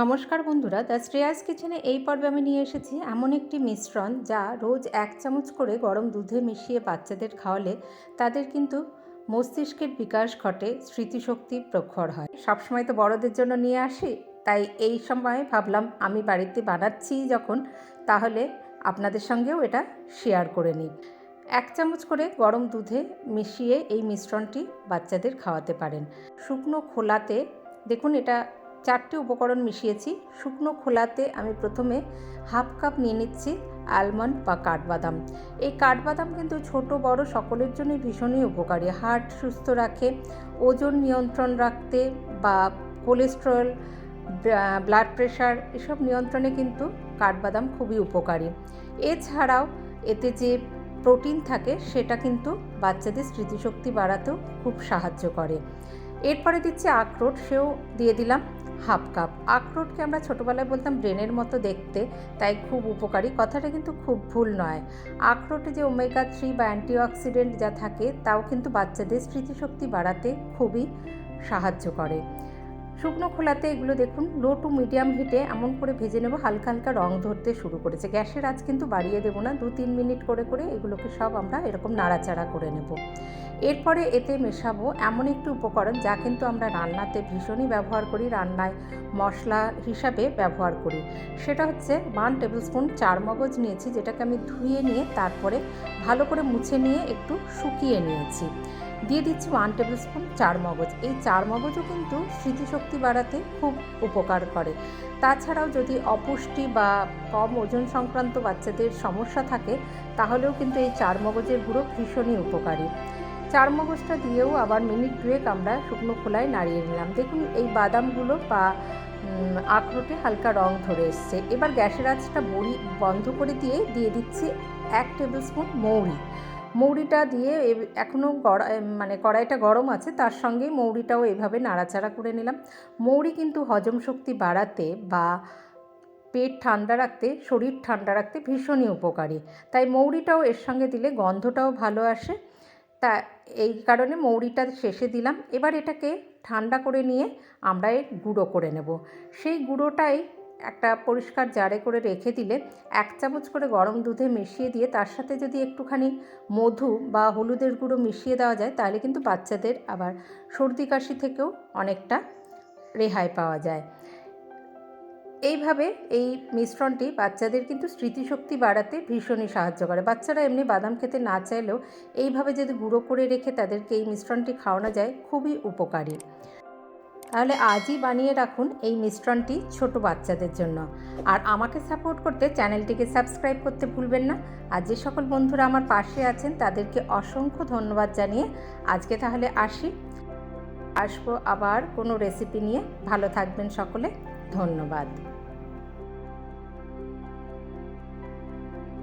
নমস্কার বন্ধুরা, দ্য শ্রেয়াস কিচেনে এই পর্বে আমি নিয়ে এসেছি এমন একটি মিশ্রণ যা রোজ এক চামচ করে গরম দুধে মিশিয়ে বাচ্চাদের খাওয়ালে তাদের কিন্তু মস্তিষ্কের বিকাশ ঘটে, স্মৃতিশক্তি প্রখর হয়। সবসময় তো বড়দের জন্য নিয়ে আসি, তাই এই সময় ভাবলাম আমি বাড়িতে বানাচ্ছি যখন, তাহলে আপনাদের সঙ্গেও এটা শেয়ার করে নিই। এক চামচ করে গরম দুধে মিশিয়ে এই মিশ্রণটি বাচ্চাদের খাওয়াতে পারেন। শুকনো খোলাতে, দেখুন এটা চারটি উপকরণ মিশিয়েছি। শুকনো খোলাতে আমি প্রথমে হাফ কাপ নিয়ে নিচ্ছি আলমন্ড বা কাঠবাদাম। এই কাঠবাদাম কিন্তু ছোট, বড় সকলের জন্যই ভীষণই উপকারী। হার্ট সুস্থ রাখে, ওজন নিয়ন্ত্রণ রাখতে বা কোলেস্ট্রল ব্লাড প্রেশার এসব নিয়ন্ত্রণে কিন্তু কাঠবাদাম খুবই উপকারী। এছাড়াও এতে যে প্রোটিন থাকে সেটা কিন্তু বাচ্চাদের স্মৃতিশক্তি বাড়াতেও খুব সাহায্য করে। এরপরে দিচ্ছি আখরোট, সেও দিয়ে দিলাম। Half cup. আখরোটকে আমরা ছোটোবেলায় বলতাম ব্রেনের মতো দেখতে, তাই খুব উপকারী। কথাটা কিন্তু খুব ভুল নয়। আখরোটে যে ওমেগা থ্রি বা অ্যান্টিঅক্সিডেন্ট যা থাকে, তাও কিন্তু বাচ্চাদের স্মৃতিশক্তি বাড়াতে খুবই সাহায্য করে। শুকনো খোলাতে এগুলো দেখুন লো টু মিডিয়াম হিটে এমন করে ভেজে নেব, হালকা হালকা রং ধরতে শুরু করেছে। গ্যাসের আজ কিন্তু বাড়িয়ে দেবো না, দু তিন মিনিট করে করে এগুলোকে সব আমরা এরকম নাড়াচাড়া করে নেব। এরপরে এতে মেশাবো এমন একটি উপকরণ যা কিন্তু আমরা রান্নাতে ভীষণই ব্যবহার করি, রান্নায় মশলা হিসাবে ব্যবহার করি। সেটা হচ্ছে ওয়ান টেবিল স্পুন চার মগজ নিয়েছি, যেটাকে আমি ধুয়ে নিয়ে তারপরে ভালো করে মুছে নিয়ে একটু শুকিয়ে নিয়েছি। দিয়ে দিচ্ছি ওয়ান টেবিল স্পুন চার মগজ। এই চার মগজও কিন্তু স্মৃতিশক্তি বাড়াতে খুব উপকার করে। তাছাড়াও যদি অপুষ্টি বা কম ওজন সংক্রান্ত বাচ্চাদের সমস্যা থাকে, তাহলেও কিন্তু এই চার মগজের গুঁড়ো ভীষণই উপকারী। চার মগজটা দিয়েও আবার মিনিট দুয়েক আমরা শুকনো খোলায় নাড়িয়ে নিলাম। দেখুন, এই বাদামগুলো বা আখরোটে হালকা রং ধরে এসছে। এবার গ্যাসের আঁচটা বড়ি, বন্ধ করে দিয়ে দিয়ে দিচ্ছি এক টেবিল স্পুন মৌরি। মৌরিটা দিয়ে এখনও গড়া মানে কড়াইটা গরম আছে, তার সঙ্গে মৌরিটাও এভাবে নাড়াচাড়া করে নিলাম। মৌরি কিন্তু হজম শক্তি বাড়াতে বা পেট ঠান্ডা রাখতে, শরীর ঠান্ডা রাখতে ভীষণই উপকারী। তাই মৌরিটাও এর সঙ্গে দিলে গন্ধটাও ভালো আসে। তা, এই কারণে মৌরিটা শেষে দিলাম। এবার এটাকে ঠান্ডা করে নিয়ে আমরা এর গুঁড়ো করে নেব। সেই গুঁড়োটাই একটা পরিষ্কার জারে করে রেখে দিলে এক চামচ করে গরম দুধে মিশিয়ে দিয়ে তার সাথে যদি একটুখানি মধু বা হলুদের গুঁড়ো মিশিয়ে দেওয়া যায়, তাহলে কিন্তু বাচ্চাদের আবার সর্দি কাশি থেকেও অনেকটা রেহাই পাওয়া যায়। এইভাবে এই মিশ্রণটি বাচ্চাদের কিন্তু স্মৃতিশক্তি বাড়াতে ভীষণই সাহায্য করে। বাচ্চারা এমনি বাদাম খেতে না চাইলেও এইভাবে যদি গুঁড়ো করে রেখে তাদেরকে এই মিশ্রণটি খাওয়ানো যায়, খুবই উপকারী। তাহলে আজই বানিয়ে রাখুন এই মিশ্রণটি ছোট বাচ্চাদের জন্য। আর আমাকে সাপোর্ট করতে চ্যানেলটিকে সাবস্ক্রাইব করতে ভুলবেন না। আর যে সকল বন্ধুরা আমার পাশে আছেন, তাদেরকে অসংখ্য ধন্যবাদ জানিয়ে আজকে তাহলে আসি। আসব আবার কোনো রেসিপি নিয়ে। ভালো থাকবেন সকলে। ধন্যবাদ।